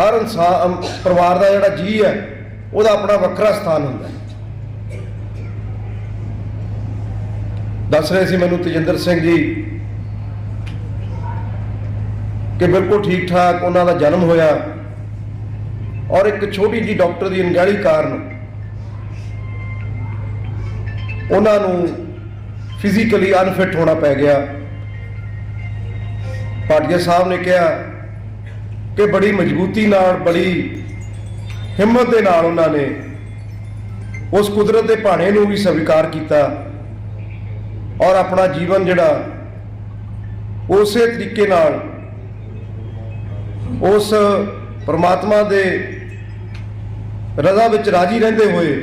ਹਰ ਇਨਸਾਨ ਪਰਿਵਾਰ ਦਾ ਜਿਹੜਾ ਜੀ ਹੈ, ਉਹਦਾ ਆਪਣਾ ਵੱਖਰਾ ਸਥਾਨ ਹੁੰਦਾ ਹੈ। ਦੱਸ ਰਹੇ ਸੀ ਮੈਨੂੰ ਤੇਜਿੰਦਰ ਸਿੰਘ ਜੀ ਕਿ ਬਿਲਕੁਲ ਠੀਕ ਠਾਕ ਉਹਨਾਂ ਦਾ ਜਨਮ ਹੋਇਆ ਔਰ ਇੱਕ ਛੋਟੀ ਜੀ ਡਾਕਟਰ ਦੀ ਅਣਗਹਿਲੀ ਕਾਰਨ ਉਹਨਾਂ ਨੂੰ ਫਿਜ਼ੀਕਲੀ ਅਨਫਿਟ ਹੋਣਾ ਪੈ ਗਿਆ। ਭਾਟੀਆ ਸਾਹਿਬ ਨੇ ਕਿਹਾ ਕਿ ਬੜੀ ਮਜ਼ਬੂਤੀ ਨਾਲ, ਬੜੀ ਹਿੰਮਤ ਦੇ ਨਾਲ ਉਹਨਾਂ ਨੇ ਉਸ ਕੁਦਰਤ ਦੇ ਭਾਣੇ ਨੂੰ ਵੀ ਸਵੀਕਾਰ ਕੀਤਾ ਔਰ ਆਪਣਾ ਜੀਵਨ ਜਿਹੜਾ ਉਸੇ ਤਰੀਕੇ ਨਾਲ ਉਸ ਪਰਮਾਤਮਾ ਦੇ ਰਜ਼ਾ ਵਿੱਚ ਰਾਜੀ ਰਹਿੰਦੇ ਹੋਏ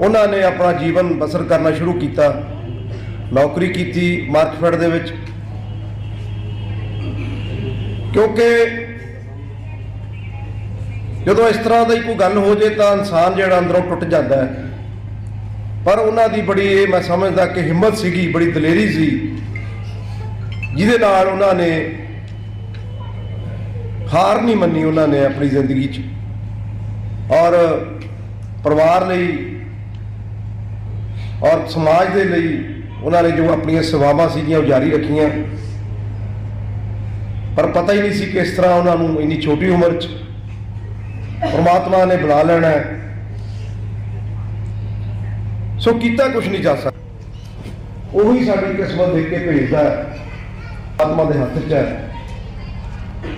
ਉਹਨਾਂ ਨੇ ਆਪਣਾ ਜੀਵਨ ਬਸਰ ਕਰਨਾ ਸ਼ੁਰੂ ਕੀਤਾ। ਨੌਕਰੀ ਕੀਤੀ ਮਾਰਕਫੈਟ ਦੇ ਵਿੱਚ। ਕਿਉਂਕਿ ਜਦੋਂ ਇਸ ਤਰ੍ਹਾਂ ਦੀ ਕੋਈ ਗੱਲ ਹੋ ਜੇ ਤਾਂ ਇਨਸਾਨ ਜਿਹੜਾ ਅੰਦਰੋਂ ਟੁੱਟ ਜਾਂਦਾ ਹੈ। ਪਰ ਉਹਨਾਂ ਦੀ ਬੜੀ ਇਹ ਮੈਂ ਸਮਝਦਾ ਕਿ ਹਿੰਮਤ ਸੀਗੀ, ਬੜੀ ਦਲੇਰੀ ਸੀ, ਜਿਹਦੇ ਨਾਲ ਉਹਨਾਂ ਨੇ ਹਾਰ ਨਹੀਂ ਮੰਨੀ ਉਹਨਾਂ ਨੇ ਆਪਣੀ ਜ਼ਿੰਦਗੀ 'ਚ। ਔਰ ਪਰਿਵਾਰ ਲਈ ਔਰ ਸਮਾਜ ਦੇ ਲਈ ਉਹਨਾਂ ਨੇ ਜੋ ਆਪਣੀਆਂ ਸੇਵਾਵਾਂ ਸੀਗੀਆਂ ਉਹ ਜਾਰੀ ਰੱਖੀਆਂ। ਪਰ ਪਤਾ ਹੀ ਨਹੀਂ ਸੀ ਕਿਸ ਤਰ੍ਹਾਂ ਉਹਨਾਂ ਨੂੰ ਇੰਨੀ ਛੋਟੀ ਉਮਰ 'ਚ ਪਰਮਾਤਮਾ ਨੇ ਬੁਲਾ ਲੈਣਾ ਹੈ। ਸੋ ਕੀਤਾ ਕੁਝ ਨਹੀਂ ਜਾ ਸਕਦਾ। ਉਹੀ ਸਾਡੀ ਕਿਸਮਤ ਦੇਖ ਕੇ ਭੇਜਦਾ ਹੈ। ਆਤਮਾ ਦੇ ਹੱਥ 'ਚ ਹੈ।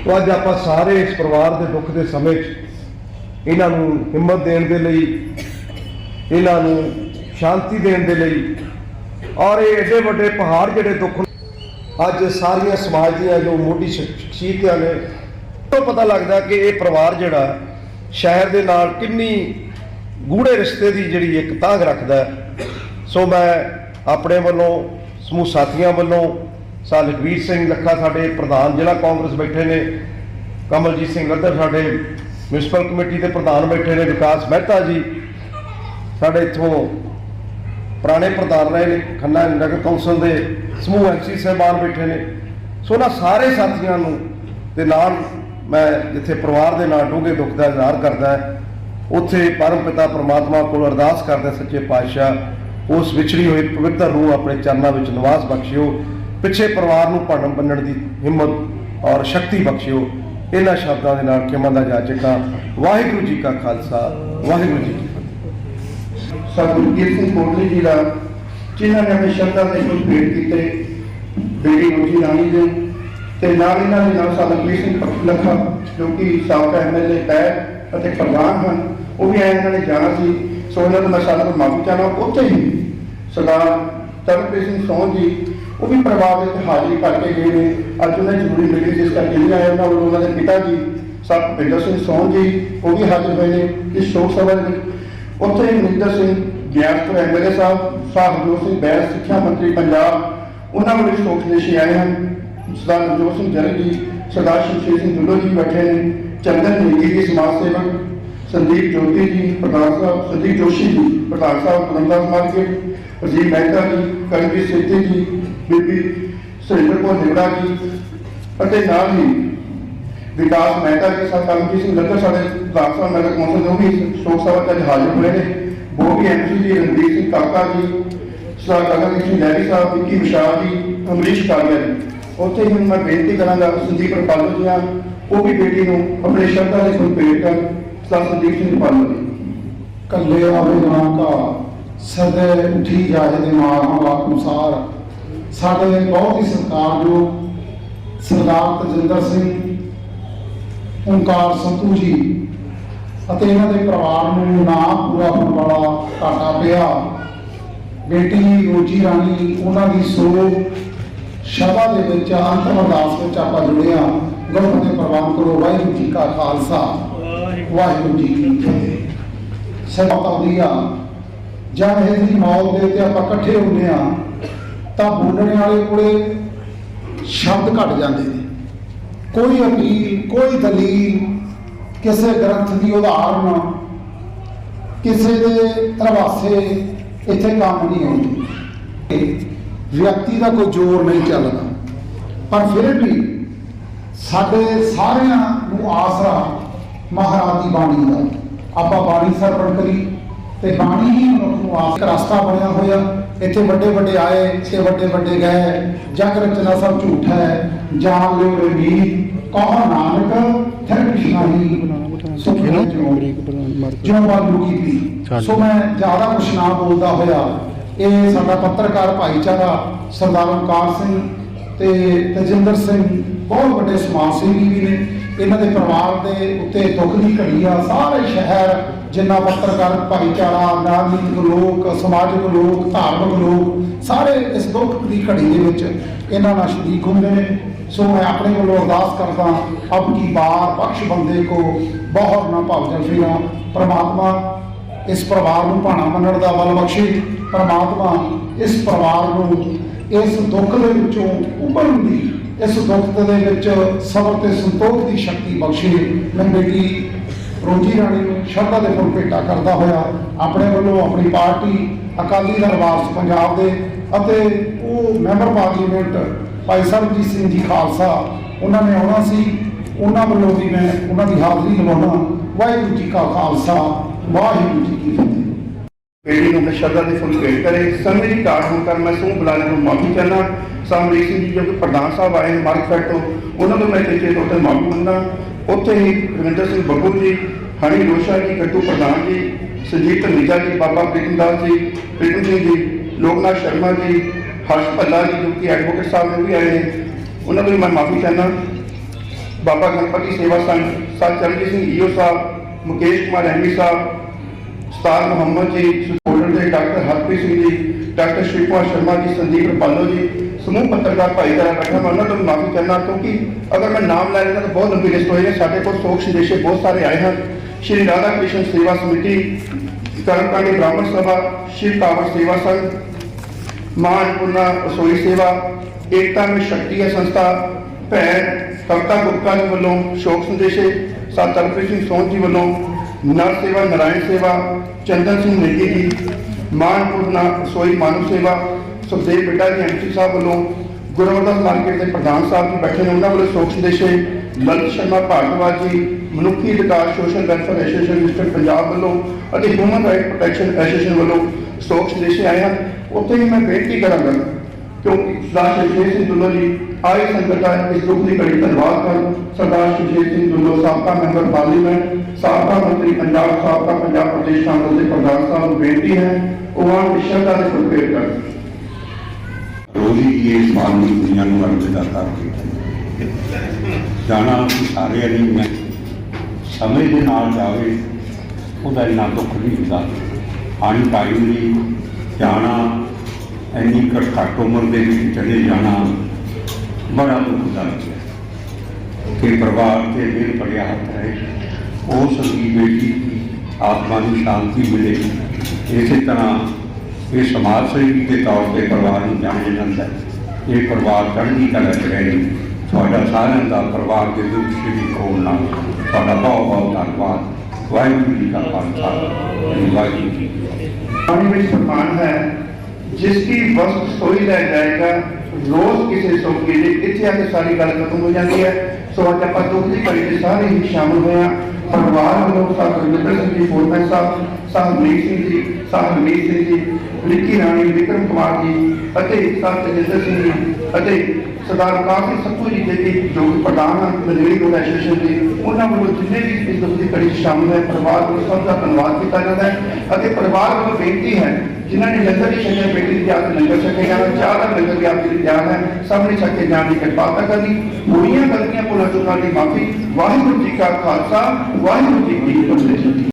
ਤੋ ਅੱਜ ਆਪਾਂ ਸਾਰੇ ਇਸ ਪਰਿਵਾਰ ਦੇ ਦੁੱਖ ਦੇ ਸਮੇਂ 'ਚ ਇਹਨਾਂ ਨੂੰ ਹਿੰਮਤ ਦੇਣ ਦੇ ਲਈ, ਇਹਨਾਂ ਨੂੰ ਸ਼ਾਂਤੀ ਦੇਣ ਦੇ ਲਈ ਔਰ ਇਹ ਏਡੇ ਵੱਡੇ ਪਹਾੜ ਜਿਹੜੇ ਦੁੱਖ ਅੱਜ ਸਾਰੀਆਂ ਸਮਾਜ ਦੀਆਂ ਜੋ ਮੋਢੀ ਸ਼ਖਸੀਅਤਾਂ ਨੇ, ਤੋਂ ਪਤਾ ਲੱਗਦਾ ਕਿ ਇਹ ਪਰਿਵਾਰ ਜਿਹੜਾ ਸ਼ਹਿਰ ਦੇ ਨਾਲ ਕਿੰਨੀ ਗੂੜੇ ਰਿਸ਼ਤੇ ਦੀ ਜਿਹੜੀ ਇੱਕ ਤਾਂਘ ਰੱਖਦਾ ਸੋ ਮੈਂ ਆਪਣੇ ਵੱਲੋਂ, ਸਮੂਹ ਸਾਥੀਆਂ ਵੱਲੋਂ ਸਾ ਲਖਵੀਰ ਸਿੰਘ ਲੱਖਾ ਸਾਡੇ ਪ੍ਰਧਾਨ ਜ਼ਿਲ੍ਹਾ ਕਾਂਗਰਸ ਬੈਠੇ ਨੇ, ਕਮਲਜੀਤ ਸਿੰਘ ਰੱਧਰ ਸਾਡੇ ਮਿਊਨਿਸਪਲ ਕਮੇਟੀ ਦੇ ਪ੍ਰਧਾਨ ਬੈਠੇ ਨੇ, ਵਿਕਾਸ ਮਹਿਤਾ ਜੀ, ਸਾਡੇ ਇੱਥੋਂ ਪੁਰਾਣੇ ਪ੍ਰਧਾਨ ਰਹੇ ਨੇ, ਖੰਨਾ ਨਗਰ ਕੌਂਸਲ ਦੇ ਸਮੂਹ ਐਮਸੀ ਸਾਹਿਬਾਨ ਬੈਠੇ ਨੇ। ਸੋ ਉਹਨਾਂ ਸਾਰੇ ਸਾਥੀਆਂ ਨੂੰ ਦੇ ਨਾਲ ਮੈਂ ਜਿੱਥੇ ਪਰਿਵਾਰ ਦੇ ਨਾਲ ਡੂੰਘੇ ਦੁੱਖ ਦਾ ਇਜ਼ਹਾਰ ਕਰਦਾ ਉੱਥੇ ਪਰਮ ਪਿਤਾ ਪ੍ਰਮਾਤਮਾ ਕੋਲ ਅਰਦਾਸ ਕਰਦਾ ਸੱਚੇ ਪਾਤਸ਼ਾਹ, ਉਸ ਵਿਛੜੀ ਹੋਈ ਪਵਿੱਤਰ ਰੂਹ ਆਪਣੇ ਚਰਨਾਂ ਵਿੱਚ ਨਿਵਾਸ ਬਖਸ਼ਿਓ, ਪਿੱਛੇ ਪਰਿਵਾਰ ਨੂੰ ਭਾਣਮ ਬੰਨਣ ਦੀ ਹਿੰਮਤ ਔਰ ਸ਼ਕਤੀ ਬਖਸ਼ਿਓ। ਇਹਨਾਂ ਸ਼ਬਦਾਂ ਦੇ ਨਾਲ ਕਿਮਨ ਦਾ ਜਾਚਕਾਂ ਵਾਹਿਗੁਰੂ ਜੀ ਕਾ ਖਾਲਸਾ, ਵਾਹਿਗੁਰੂ ਜੀ ਕੀ ਫਤਿਹ ਸਿੰਘ ਕੋਟਲੀ ਜੀ ਦਾ, ਜਿਨ੍ਹਾਂ ਨੇ ਆਪਣੇ ਸ਼ਬਦਾਂ ਦੇ ਕੁਝ ਭੇਟ ਕੀਤੇ, ਬੇਟੀ ਰੋਜੀ ਰਾਣੀ ਦੇ, ਤੇ ਨਾਲ ਇਹਨਾਂ ਦੇ ਨਾਲ ਸਰਬਜੀਤ ਸਿੰਘ ਲੱਖਾ ਜੋ ਕਿ ਸਾਬਕਾ ਐਮਐਲਏ ਹੈ ਅਤੇ ਪ੍ਰਧਾਨ ਹਨ, ਉਹ ਵੀ ਆਏ ਇਹਨਾਂ ਨੇ ਜਾਣਾ ਸੀ। ਸੋ ਇਹਨਾਂ ਨੂੰ ਮੈਂ ਸਾਰਿਆਂ ਮਾਫੀ ਚਾਹਨਾ ਉੱਥੇ ਹੀ ਸਰਦਾਰ ਤਰਨਪ੍ਰੀਤ ਸਿੰਘ ਸੋਹਣ ਜੀ, ਉਹ ਵੀ ਪਰਿਵਾਰ ਦੇ ਵਿੱਚ ਹਾਜ਼ਰੀ ਕਰਕੇ ਗਏ ਨੇ। ਅੱਜ ਉਹਨਾਂ ਦੀ ਜ਼ਰੂਰੀ ਮੀਟਿੰਗ ਜਿਸ ਕਰਕੇ ਨਹੀਂ ਆਏ ਉਹਨਾਂ ਵੱਲੋਂ ਉਹਨਾਂ ਦੇ ਪਿਤਾ ਜੀ ਸਰ ਭੁਪਿੰਦਰ ਸਿੰਘ ਸੋਹਣ ਜੀ, ਉਹ ਵੀ ਹਾਜ਼ਰ ਹੋਏ ਨੇ। ਇਸ ਸ਼ੋਕ ਸਭਾ ਦੇ ਵਿੱਚ ਉੱਥੇ ਹੀ ਮਨਿੰਦਰ ਸਿੰਘ ਗਿਆਸ ਤੋਂ ਐਮਐਲਏ ਸਾਹਿਬ ਸਾਹਿਬਜੋਤ ਸਿੰਘ ਬੈਂਸ, ਸਿੱਖਿਆ ਮੰਤਰੀ ਪੰਜਾਬ, ਉਹਨਾਂ ਵੱਲੋਂ ਸ਼ੋਕ ਨਿਸ਼ੀ ਆਏ ਹਨ। ਸਰਦਾਰ ਨਵਜੋਤ ਸਿੰਘ ਜਰਗ ਜੀ, ਸਰਦਾਰ ਸ਼ਮਸ਼ੇਰ ਸਿੰਘ ਦੁੱਲੋ ਜੀ ਬੈਠੇ ਨੇ। ਚੰਦਨ ਨੇਗੀ ਜੀ, ਸਮਾਜ ਸੇਵਕ, ਸੰਦੀਪ ਜੋਤੀ ਜੀ, ਪ੍ਰਧਾਨ ਸਾਹਿਬ, ਸੰਦੀਪ ਜੋਸ਼ੀ ਜੀ, ਪ੍ਰਧਾਨ ਸਾਹਿਬ ਕੁਲੰਦਾ ਮਾਰਕੀਟ ਰਾਜੀਵ ਮਹਿਤਾ ਜੀ, ਕਰਮਜੀਤ ਸੇਠੀ ਜੀ, ਬੀਬੀ ਸੁਰਿੰਦਰ ਕੌਰ ਨਿਵੜਾ ਜੀ, ਅਤੇ ਨਾਲ ਹੀ ਵਿਕਾਸ ਮਹਿਤਾ ਜੀ ਸਾਹਿਬ ਕਰਮਜੀਤ ਸਿੰਘ ਲੱਗਾ ਸਾਡੇ ਵਿਧਾਨ ਸਭਾ ਨਗਰ ਕੌਂਸਲ ਦੇ ਉਹ ਵੀ ਸ਼ੋਕ ਸਭਾ 'ਚ ਅੱਜ ਹਾਜ਼ਰ ਹੋਏ ਨੇ। ਉਹ ਵੀ ਐਮਸੀ ਜੀ ਰਣਦੀਪ ਸਿੰਘ ਕਾਕਾ ਜੀ ਸਰਦਾਰ ਗਗਨ ਸਿੰਘ ਲੈਰੀ ਸਾਹਿਬ, ਵਿੱਕੀ ਅਮਰੀਸ਼ ਕਾਲੀਆ ਜੀ। ਉੱਥੇ ਹੀ ਮੈਂ ਬੇਨਤੀ ਕਰਾਂਗਾ ਸੰਦੀਪ ਰਪਾਲੋ ਜੀ ਆ ਉਹ ਵੀ ਬੇਟੀ ਨੂੰ ਆਪਣੇ ਸ਼ਬਦਾਂ ਦੇ ਕੋਈ ਕਰ ਸਰਦਾਰ ਸੰਦੀਪ ਸਿੰਘ ਰਪਾਲੋ ਜੀ। ਕੱਲੇ ਆਵੇ ਨਾ ਕਾ ਸਦੇ ਉਠੀ ਜਾਏ ਦੇ ਮਾਰ ਅਨੁਸਾਰ। ਸਾਡੇ ਬਹੁਤ ਹੀ ਸਰਕਾਰ ਜੋ ਸਰਦਾਰ ਤਜਿੰਦਰ ਸਿੰਘ ਓਂਕਾਰ ਸੰਧੂ ਜੀ। ਅਤੇ ਇਹਨਾਂ ਦੇ ਪਰਿਵਾਰ ਨੂੰ ਨਾ ਪੂਰਾ ਹੋਣ ਵਾਲਾ ਘਾਟਾ ਪਿਆ ਬੇਟੀ ਰੋਜੀ ਰਾਣੀ, ਉਹਨਾਂ ਦੀ ਸੋ ਸ਼ਬਾ ਦੇ ਵਿੱਚ ਅੰਤਮ ਅਰਦਾਸ ਵਿੱਚ ਆਪਾਂ ਜੁੜੇ ਹਾਂ ਗੁਰੂ ਦੇ ਪ੍ਰਵਾਨ ਕਰੋ, ਵਾਹਿਗੁਰੂ ਜੀ ਕਾ ਖਾਲਸਾ। ਵਾਹਿਗੁਰੂ ਜੀ ਕੀ ਫਤਿਹ। ਸਦਾ ਆਉਂਦੀ ਜਦ ਇਹ ਦੀ ਮੌਤ ਦੇ ਉੱਤੇ ਆਪਾਂ ਇਕੱਠੇ ਹੁੰਦੇ ਆ, ਤਾਂ ਬੋਲਣ ਵਾਲੇ ਕੋਲੇ ਸ਼ਬਦ ਘਟ ਜਾਂਦੇ ਨੇ। ਕੋਈ ਅਪੀਲ, ਕੋਈ ਦਲੀਲ, ਕਿਸੇ ਗ੍ਰੰਥ ਦੀ ਉਦਾਹਰਨ ਕਿਸੇ ਦੇ ਰਵਾਸੇ ਇੱਥੇ ਕੰਮ ਨਹੀਂ ਆਉਂਦੇ। ਵਿਅਕਤੀ ਦਾ ਕੋਈ ਜ਼ੋਰ ਨਹੀਂ ਚੱਲਦਾ। ਪਰ ਫਿਰ ਵੀ ਸਾਡੇ ਸਾਰਿਆਂ ਨੂੰ ਆਸਰਾ ਮਹਾਰਾਜ ਦੀ ਬਾਣੀ ਦਾ। ਆਪਾਂ ਬਾਣੀ ਸਰਵਣ ਕਰੀ ਤੇ ਬਾਣੀ ਹੀ ਮਨੁੱਖ ਨੂੰ ਆਪ ਰਸਤਾ ਬਣਿਆ ਹੋਇਆ। ਇੱਥੇ ਵੱਡੇ ਵੱਡੇ ਆਏ ਤੇ ਵੱਡੇ ਵੱਡੇ ਗਏ। ਜਗ ਰਚਨਾ ਸਭ ਝੂਠ ਹੈ ਜਾਣ ਲਿਓ ਰੇ ਵੀਰ ਕਹੋ ਨਾਨਕ? ਫਿਰ ਕ੍ਰਿਸ਼ਨਾਹੀ। ਸੁਖ ਹੈ ਜਿਉ ਜਿਉ ਵਾਲੂ ਕੀ ਪੀ ਸੋ ਮੈਂ ਜ਼ਿਆਦਾ ਕੁਛ ਨਾ ਬੋਲਦਾ ਹੋਇਆ। ਇਹ ਸਾਡਾ ਪੱਤਰਕਾਰ ਭਾਈਚਾਰਾ ਸਰਦਾਰ ਓਮਕਾਰ ਸਿੰਘ ਤੇ ਤਜਿੰਦਰ ਸਿੰਘ ਬਹੁਤ ਵੱਡੇ ਸਮਾਜ ਸੇਵੀ ਵੀ ਨੇ। ਇਹਨਾਂ ਦੇ ਪਰਿਵਾਰ ਦੇ ਉੱਤੇ ਦੁੱਖ ਦੀ ਘੜੀ ਆ, ਸਾਰੇ ਸ਼ਹਿਰ, ਜਿੰਨਾ ਪੱਤਰਕਾਰ, ਭਾਈਚਾਰਾ, ਰਾਜਨੀਤਿਕ ਲੋਕ, ਸਮਾਜਿਕ ਲੋਕ, ਧਾਰਮਿਕ ਲੋਕ, ਸਾਰੇ ਇਸ ਦੁੱਖ ਦੀ ਘੜੀ ਦੇ ਵਿੱਚ ਇਹਨਾਂ ਨਾਲ ਸ਼ਰੀਕ ਹੁੰਦੇ ਨੇ। ਸੋ ਮੈਂ ਆਪਣੇ ਵੱਲੋਂ ਅਰਦਾਸ ਕਰਦਾ ਅਬ ਕੀ ਬਾਰ ਬਖਸ਼ ਬੰਦੇ ਕੋ, ਬਹੁਤ ਨਾ ਭਵਜਨ ਫਿਰਾਂ। ਪ੍ਰਮਾਤਮਾ ਇਸ ਪਰਿਵਾਰ ਨੂੰ ਭਾਣਾ ਮੰਨਣ ਦਾ ਬਲ ਬਖਸ਼ੇ। ਪ੍ਰਮਾਤਮਾ ਇਸ ਪਰਿਵਾਰ ਨੂੰ ਇਸ ਦੁੱਖ ਦੇ ਵਿੱਚੋਂ ਉੱਭਰਨ ਦੀ ਇਸ ਵਕਤ ਦੇ ਵਿੱਚ ਸਬਰ ਤੇ ਸੰਤੋਖ ਦੀ ਸ਼ਕਤੀ ਬਖਸ਼ੇ ਮੈਂ ਬੇਟੀ ਰੋਜੀ ਰਾਣੀ ਨੂੰ ਸ਼ਰਧਾ ਦੇ ਫੁੱਲ ਭੇਟਾ ਕਰਦਾ ਹੋਇਆ, ਆਪਣੇ ਵੱਲੋਂ ਆਪਣੀ ਪਾਰਟੀ ਅਕਾਲੀ ਦਲ ਵਾਰਸ ਪੰਜਾਬ ਦੇ ਅਤੇ ਉਹ ਮੈਂਬਰ ਪਾਰਲੀਮੈਂਟ ਭਾਈ ਸਰਬਜੀਤ ਸਿੰਘ ਜੀ ਖਾਲਸਾ, ਉਹਨਾਂ ਨੇ ਆਉਣਾ ਸੀ। ਉਹਨਾਂ ਵੱਲੋਂ ਵੀ ਮੈਂ ਉਹਨਾਂ ਦੀ ਹਾਜ਼ਰੀ ਲਵਾਉਣਾ ਵਾਹਿਗੁਰੂ ਜੀ ਕਾ ਖਾਲਸਾ, ਵਾਹਿਗੁਰੂ ਜੀ ਕੀ ਫਤਿਹ। ਬੇਟੀ ਨੂੰ ਸ਼ਰਧਾ ਦੇ ਫੁੱਲ ਭੇਟ ਕਰੇ। ਸਮੇਂ ਦੀ ਘਾਟ ਹੋਣ ਕਾਰਨ ਮੈਂ ਸਮੂਹ ਬੁਲਾਣੇ ਨੂੰ ਮਾਫੀ ਚਾਹਨਾ ਸਾਮਰੀਕ ਸਿੰਘ ਜੀ ਜੋ ਕਿ ਪ੍ਰਧਾਨ ਸਾਹਿਬ ਆਏ ਨੇ ਮਾਰਕਫੈਟ ਤੋਂ, ਉਹਨਾਂ ਤੋਂ ਮੈਂ ਚੇਚੇ ਤੌਰ ਤੇ ਮਾਫੀ ਮੰਗਦਾ। ਉੱਥੇ ਹੀ ਰਵਿੰਦਰ ਸਿੰਘ ਬੱਬੂ ਜੀ, ਹਣੀ ਰੋਸ਼ਾ ਜੀ ਗੱਟੂ ਪ੍ਰਧਾਨ ਜੀ, ਸੰਜੀਤ ਧਨੀਜਾ ਜੀ, ਬਾਬਾ ਪ੍ਰੀਤਮ ਦਾਸ ਜੀ, ਪ੍ਰੀਤਮ ਸਿੰਘ ਜੀ, ਲੋਕਨਾਥ ਸ਼ਰਮਾ ਜੀ, ਹਰਸ਼ ਭੱਲਾ ਜੀ, ਜੋ ਕਿ ਐਡਵੋਕੇਟ ਸਾਹਿਬ ਨੇ ਵੀ ਆਏ ਨੇ, ਉਹਨਾਂ ਤੋਂ ਵੀ ਮੈਂ ਮਾਫੀ ਚਾਹਨਾ ਬਾਬਾ ਗਣਪਤੀ ਸੇਵਾ ਸੰਘ ਸਰ ਚਰਨਜੀਤ ਸਿੰਘ ਈਓ ਸਾਹਿਬ, ਮੁਕੇਸ਼ ਕੁਮਾਰ ਐਮੀ ਸਾਹਿਬ ਸਤਾਰ ਮੁਹੰਮਦ ਜੀ ਸੁਪੋਰਟਰ ਦੇ ਡਾਕਟਰ ਹਰਪ੍ਰੀਤ ਸਿੰਘ ਜੀ, ਡਾਕਟਰ ਸ਼੍ਰੀ ਕੁਮਾਰ ਸ਼ਰਮਾ ਜੀ, ਸੰਦੀਪ ਰਪਾਲੋ ਜੀ, ਸਮੂਹ ਪੱਤਰਕਾਰ ਭਾਈਚਾਰਾ ਬੈਠਾ ਮੈਂ ਉਹਨਾਂ ਤੋਂ ਮਾਫੀ ਚਾਹੁੰਦਾ, ਕਿਉਂਕਿ ਅਗਰ ਮੈਂ ਨਾਮ ਲੈ ਲੈਣਾ ਤਾਂ ਬਹੁਤ ਲੰਬੀ ਲਿਸਟ ਹੋਈ ਹੈ। ਸਾਡੇ ਕੋਲ ਸੋਖ ਸੰਦੇਸ਼ੇ ਬਹੁਤ ਸਾਰੇ ਆਏ ਹਨ। ਸ਼੍ਰੀ ਰਾਧਾ ਕ੍ਰਿਸ਼ਨ ਸੇਵਾ ਸਮਿਤੀ, ਕਰਮਕਾਂਡੀ ਬ੍ਰਾਹਮਣ ਸਭਾ, ਸ਼੍ਰੀ ਕਾਵੜ ਸੇਵਾ ਸੰਘ ਮਾਨਪੁਰਨਾ ਰਸੋਈ ਸੇਵਾ, ਏਕਤਾ ਵਿੱਚ ਸ਼ਕਤੀ ਹੈ ਸੰਸਥਾ, ਭੈਣ ਕਵਿਤਾ ਗੁਪਤਾ ਜੀ ਵੱਲੋਂ ਸ਼ੋਕ ਸੰਦੇਸ਼ੇ, ਸਾਤ ਸਿੰਘ ਸੋਹਣ ਜੀ ਵੱਲੋਂ ਨਰ ਸੇਵਾ, ਨਾਰਾਇਣ ਸੇਵਾ, ਚੰਦਨ ਸਿੰਘ ਨੇਗੀ ਜੀ ਮਾਨਪੁਰਨਾ ਰਸੋਈ ਮਾਨਵ ਸੇਵਾ, ਸੁਖਦੇਵ ਬਿੱਟਾ ਜੀ ਐਮਸੀ ਸਾਹਿਬ ਵੱਲੋਂ ਗੁਰਵਰਦਾਸ ਮਾਰਕੀਟ ਦੇ ਪ੍ਰਧਾਨ ਸਾਹਿਬ ਜੀ ਬੈਠੇ ਨੇ, ਉਹਨਾਂ ਵੱਲੋਂ ਸ਼ੋਕ ਸੰਦੇਸ਼ੇ, ਲਲਿਤ ਸ਼ਰਮਾ ਭਾਰਤਵਾਜ ਜੀ, ਮਨੁੱਖੀ ਅਧਿਕਾਰ, social welfare association, mister Punjab ਵੱਲੋਂ ਅਤੇ ਹਿਊਮਨ ਰਾਈਟ ਪ੍ਰੋਟੈਕਸ਼ਨ ਐਸੋਸੀਏਸ਼ਨ ਵੱਲੋਂ ਸ਼ੋਕ ਸੰਦੇਸ਼ੇ ਆਏ ਹਨ। ਉੱਥੇ ਹੀ ਮੈਂ ਬੇਨਤੀ ਕਰਾਂਗਾ ਕਿਉਂਕਿ ਸਰਦਾਰ ਸ਼ਮਸ਼ੇਰ ਸਿੰਘ ਦੁੱਲੋ ਜੀ, ਆਏ ਸੰਗਤਾਂ ਇਸ ਦੁੱਖ ਦੀ ਘੜੀ ਧੰਨਵਾਦ ਕਰਨ। ਸਰਦਾਰ ਸ਼ਮਸ਼ੇਰ ਸਿੰਘ ਦੁੱਲੋ, ਸਾਬਕਾ ਮੈਂਬਰ ਪਾਰਲੀਮੈਂਟ, ਸਾਬਕਾ ਮੰਤਰੀ ਪੰਜਾਬ, ਸਾਬਕਾ ਪੰਜਾਬ ਪ੍ਰਦੇਸ਼ ਕਾਂਗਰਸ ਦੇ ਪ੍ਰਧਾਨ ਸਾਹਿਬ ਨੂੰ ਬੇਨਤੀ ਹੈ, ਉਹ ਆਨ ਵਿਸ਼ਵ ਦਾ ਪ੍ਰਪੇਅਰ ਕਰਨ। ਰੋਜ਼ੀ ਕੀ ਇਸ ਮਾਨਵੀ ਦੁਨੀਆ ਨੂੰ ਅਰਜ਼ਦਾ ਕਰਕੇ ਜਾਣਾ ਸਾਰੇ ਨਹੀਂ ਮੈਂ ਸਮੇਂ ਦੇ ਨਾਲ ਜਾਵੇ, ਉਹਦਾ ਇੰਨਾ ਦੁੱਖ ਨਹੀਂ ਹੁੰਦਾ। ਆਣੀ ਟਾਈਮਲੀ ਜਾਣਾ ਐਨੀ ਘੱਟ ਘੱਟ ਉਮਰ ਦੇ ਵਿੱਚ ਚਲੇ ਜਾਣਾ ਬੜਾ ਦੁਖਦਾਇਕ ਹੈ। ਕਿ ਪਰਿਵਾਰ ਤੇ ਮੇਰ ਪੜਿਆ ਹੱਥ ਹੈ ਉਸ ਦੀ ਬੇਟੀ ਆਤਮਾ ਨੂੰ ਸ਼ਾਂਤੀ ਮਿਲੇ। ਇਸੇ ਤਰ੍ਹਾਂ ਇਹ ਸਮਾਜ ਸੇਵੀ ਦੇ ਤੌਰ ਤੇ ਪਰਿਵਾਰ ਨੂੰ ਜਾਣਿਆ ਜਾਂਦਾ ਹੈ। ਇਹ ਪਰਿਵਾਰ ਚੜ੍ਹਦੀ ਕਲਾ ਚ ਰਹੇ। ਤੁਹਾਡਾ ਸਾਰਿਆਂ ਦਾ ਪਰਿਵਾਰ ਦੇ ਦੁੱਖ ਸ਼੍ਰੀ ਕੋਲ ਨਾਲ ਤੁਹਾਡਾ ਬਹੁਤ ਬਹੁਤ ਧੰਨਵਾਦ। ਵਾਹਿਗੁਰੂ ਜੀ ਕਾ ਖਾਲਸਾ। ਵਾਹਿਗੁਰੂ ਜੀ ਪਾਣੀ ਵਿੱਚ ਸਨਮਾਨ ਹੈ। जिसकी वस्त सोई रह जाएगा रोज किसी सुख के लिए इतने आके सारी गल खत्म हो जाती है सो आज आप दुख की घड़ी में सारे ही शामिल हुए हैं परिवार वालों साहब रविंदर सिंह जी फोरमैन साहब साहब मीर सिंह जी साहब मीर सिंह जी रिकी रानी विक्रम कुमार जी ਅਤੇ ਸਾਹਿਬ ਤਜਿੰਦਰ ਸਿੰਘ ਜੀ ਅਤੇ ਸਰਦਾਰ ਕਾਫੀ ਸੱਤੂ ਜੀ ਦੇ ਕਿ ਜੋ ਕਿ ਪ੍ਰਧਾਨ ਹਨ ਮਜ਼ਦੂਰੀ ਰੋਡ ਐਸੋਸੀਏਸ਼ਨ ਦੇ ਉਹਨਾਂ ਵੱਲੋਂ ਜਿੰਨੇ ਵੀ ਇਸ ਦੁੱਖ ਦੀ ਹੈ ਪਰਿਵਾਰ ਵੱਲੋਂ ਸਭ ਦਾ ਧੰਨਵਾਦ ਕੀਤਾ ਜਾਂਦਾ ਹੈ। ਅਤੇ ਪਰਿਵਾਰ ਵੱਲੋਂ ਬੇਨਤੀ ਹੈ, ਜਿਨ੍ਹਾਂ ਨੇ ਲੰਗਰ ਦੀ ਛਕਿਆ, ਬੇਟੀ ਦੀ ਆਪ ਲੰਗਰ ਛਕੇ ਜਾਣਾ ਚਾਹ ਦਾ ਲੰਗਰ ਵੀ ਆਪ ਦੀ ਤਿਆਰ ਹੈ, ਸਭ ਨੇ ਛਕੇ ਜਾਣ ਦੀ ਕਿਰਪਾਲਤਾ ਕਰਨੀ। ਹੋਈਆਂ ਗਲਤੀਆਂ ਭੁੱਲਾਂ ਚੁੱਕਾਂ ਦੀ ਮਾਫੀ। ਵਾਹਿਗੁਰੂ ਜੀ ਕਾ ਖਾਲਸਾ, ਵਾਹਿਗੁਰੂ ਜੀ ਕੀ ਫਤਿਹ।